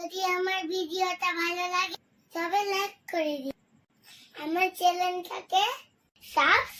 যদি আমার ভিডিওটা ভালো লাগে তবে লাইক করে দিন আমার চ্যানেলটাকে সাবস্ক্রাইব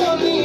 tell me